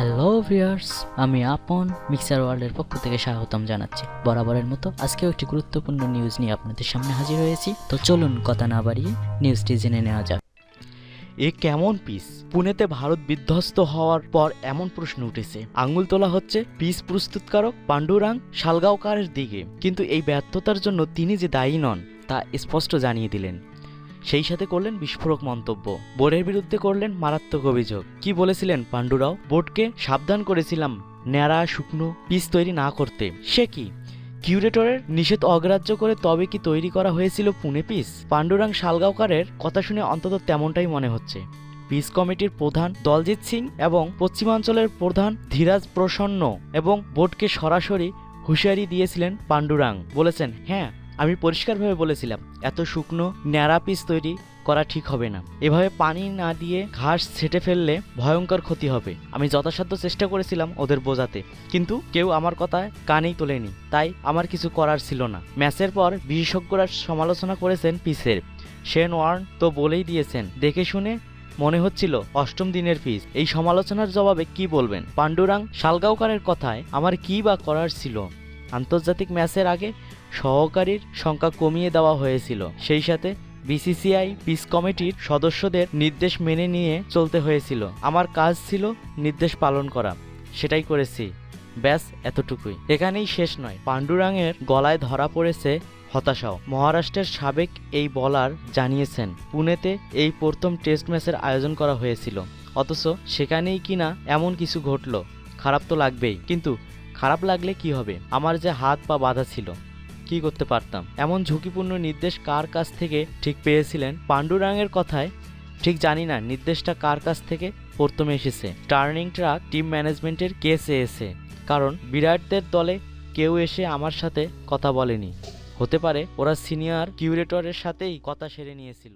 Hello viewers আমি আপন mixer ওয়ার্ল্ডের পক্ষ থেকে স্বাগতম জানাচ্ছি। বরাবরের মতো আজকেও একটি গুরুত্বপূর্ণ নিউজ নিয়ে আপনাদের সামনে হাজির হয়েছি। তো চলুন কথা না বাড়িয়ে নিউজটি জেনে নেওয়া যাক। এ কেমন পিস পুনেতে ভারত বিধ্বস্ত হওয়ার পর এমন প্রশ্ন উঠেছে। আঙুল তোলা হচ্ছে পিস প্রস্তুতকারক পাণ্ডুরাং শালগাঁওকারের দিকে। কিন্তু এই ব্যর্থতার জন্য তিনি যে দায়ী নন, তা স্পষ্ট জানিয়ে দিলেন। সেই সাথে করলেন বিস্ফোরক মন্তব্য। বোর্ডের বিরুদ্ধে করলেন মারাত্মক অভিযোগ। কি বলেছিলেন পাণ্ডুরাও? বোর্ডকে সাবধান করেছিলাম ন্যাড়া, শুকনো, পিস তৈরি না করতে। সে কি? কিউরেটরের নিষেধ অগ্রাহ্য করে তবে কি তৈরি করা হয়েছিল পুনে পিস? পাণ্ডুরাং শালগাঁওকারের কথা শুনে অন্তত তেমনটাই মনে হচ্ছে। পিস কমিটির প্রধান দলজিৎ সিং এবং পশ্চিমাঞ্চলের প্রধান ধীরাজ প্রসন্ন এবং বোর্ডকে সরাসরি হুঁশিয়ারি দিয়েছিলেন পাণ্ডুরাং। বলেছেন হ্যাঁ আমি পরিষ্কারভাবে বলেছিলাম, এত শুকনো ন্যাড়া পিস তৈরি করা ঠিক হবে না। এভাবে পানি না দিয়ে ঘাস ছেটে ফেললে ভয়ঙ্কর ক্ষতি হবে। আমি যথাসাধ্য চেষ্টা করেছিলাম ওদের বোঝাতে, কিন্তু কেউ আমার কথায় কানেই তোলেনি। তাই আমার কিছু করার ছিল না। ম্যাচের পর বিশেষজ্ঞরা সমালোচনা করেছেন পিসের। শেন ওয়ার্ন তো বলেই দিয়েছেন, দেখে শুনে মনে হচ্ছিল অষ্টম দিনের পিস। এই সমালোচনার জবাবে কি বলবেন? পাণ্ডুরাং শালগাঁওকারের কথায় আমার কি বা করার ছিল? আন্তর্জাতিক ম্যাচের আগে সহকারীর সংখ্যা কমিয়ে দেওয়া হয়েছিল। সেই সাথে বিসিসিআই পিস কমিটির সদস্যদের নির্দেশ মেনে নিয়ে চলতে হয়েছিল। আমার কাজ ছিল নির্দেশ পালন করা। সেটাই করেছি। ব্যাস, এতটুকুই। এখানেই শেষ নয়। পাণ্ডুরাংয়ের গলায় ধরা পড়েছে হতাশাও। মহারাষ্ট্রের সাবেক এই বলার জানিয়েছেন, পুনেতে এই প্রথম টেস্ট ম্যাচের আয়োজন করা হয়েছিল। অথচ সেখানেই কিনা এমন কিছু ঘটলো। খারাপ তো লাগবেই। কিন্তু খারাপ লাগলে কি হবে? আমার যে হাত পা বাঁধা ছিল, কি করতে পারতাম? এমন ঝুঁকিপূর্ণ নির্দেশ কার কাছ থেকে ঠিক পেয়েছিলেন? পাণ্ডুরাঙের কথায় ঠিক জানি না নির্দেশটা কার কাছ থেকে প্রথমে এসেছে। টার্নিং ট্রাক টিম ম্যানেজমেন্টের কেসে এসে, কারণ বিরাটদের দলে কেউ এসে আমার সাথে কথা বলেনি। হতে পারে ওরা সিনিয়র কিউরেটরের সাথেই কথা সেরে নিয়েছিল।